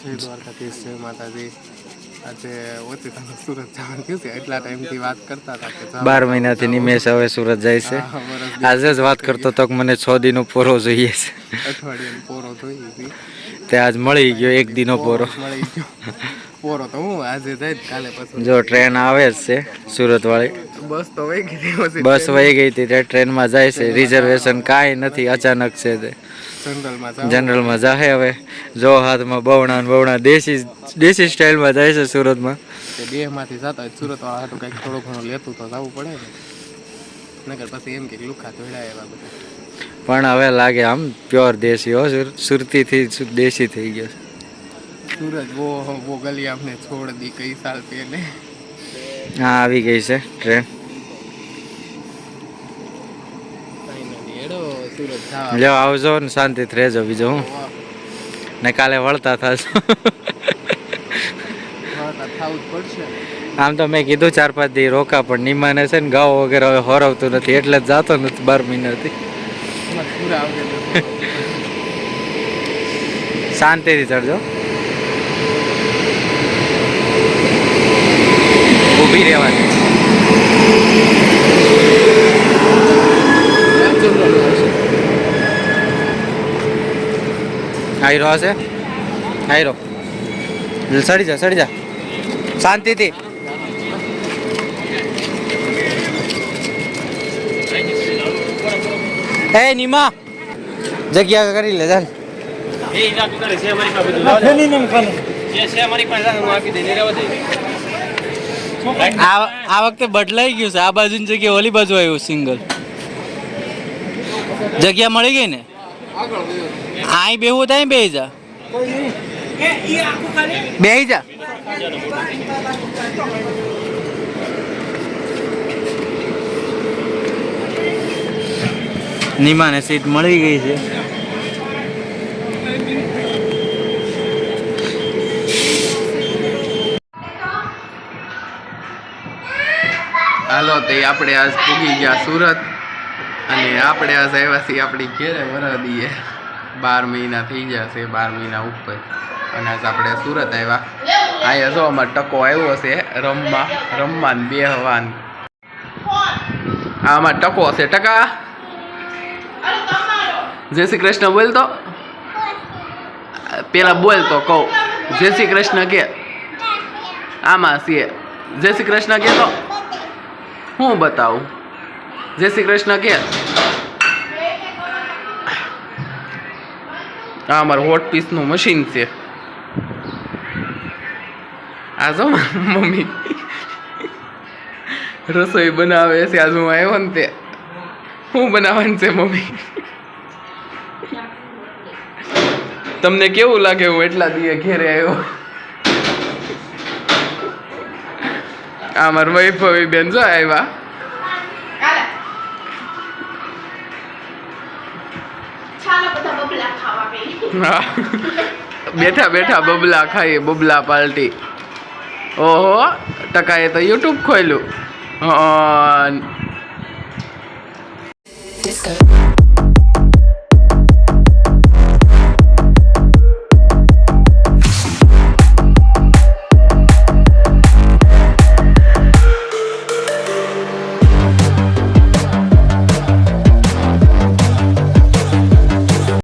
દ્વારકાધીશ જય માતાજી આજે ઓચિતાનું સુરત જવાનું થયું છે. એટલા ટાઈમથી વાત કરતા હતા કે બાર મહિનાથી. નિમેશ હવે સુરત જાય છે. આજે જ વાત કરતો તો મને છ દિનો પોરો જોઈએ છે. અઠવાડિયાનો પોરો જોઈએ તે આજ મળી ગયો એક દિનો પોરો. મળી ગયો. પોરો તો હું આજે જાય જ કાલે પછી. જો ટ્રેન આવે જ છે સુરત વાળી બસ તો વહી ગઈ હતી બસ વહી ગઈ હતી ટ્રેનમાં જાય છે. રિઝર્વેશન કાંઈ નથી અચાનક છે તે. જનરલમાં જાય હવે. જો હાથમાં બવણા બવણા દેશી દેશી સ્ટાઇલમાં જાય છે સુરતમાં. તે બે માંથી જતા હોય સુરત વાળા હાટું કંઈક થોડું ઘણું લેતું તો જવું પડે ને. નકર પછી એમ કે લુખા ધોડાય એવા બધા. પણ હવે લાગે આમ પ્યોર દેશી હો સુર- સુરતીથી સુ- દેશી થઈ ગયો છે सूरज वो वो गली आपने छोड़ दी कई साल पहले હા આવી ગઈ છે ટ્રેન એડો सूरज જા લ્યો આવજો ને શાંતિથી રહેજો બીજું હું ને કાલે વળતા થશો હા તો થાવું જ પડશે આમ તો મેં કીધું ચાર પાંચ દી રોકા પણ નિમાને છે ને ગાવ વગેરે હવે હોરવતું નથી એટલે જ જાતો નથી બાર મહિનાથી એમાં પૂરા આવશે શાંતિથી ચડજો. ઊભી રહેવાની. આયરો હશે? આયરો સડી જા સડી જા. શાંતિથી. એ નીમા જગ્યા કરી લે ચાલ આ આ વખતે બદલાઈ ગયું છે આ બાજુની જગ્યાએ ઓલી બાજુ આવ્યું સિંગલ જગ્યા મળી ગઈ ને આઈ બેહું થાય બે બેહી જા બેહી જા નીમાને સીટ મળી ગઈ છે. હાલો, તે આપણે આજ પૂગી ગયા સુરત અને આપણે આજ આવ્યા છીએ આપણી ઘેરે વરદીએ. બાર મહિના થઈ ગયા છે, બાર મહિના ઉપર. અને આજ આપણે સુરત આવ્યા. અહીંયા જો અમારે ટકો આવ્યો છે રમવા, રમવાન બે હવાન આ અમારે ટકો હશે ટકા. જય શ્રી કૃષ્ણ બોલ તો પેલા બોલ તો કહું. જય શ્રી કૃષ્ણ કે. આમાં છે જય શ્રી કૃષ્ણ કે તો? હું બતાવું? જય શ્રી કૃષ્ણ કે? આ અમારું હોટ પીસનું મશીન છે. આ જો મમ્મી. રસોઈ બનાવે છે. આજ હું આવ્યો ને તે. હું બનાવવાનું છે મમ્મી. તમને કેવું લાગે હું એટલા દીએ ઘેરે આવ્યો? આ મારા વૈભવી બેન જો આવ્યા. બેઠા બેઠા બબલા ખાઈએ બબલા પાલટી ઓહો ટકાએ તો યુટ્યુબ ખોલ્યું. Disco.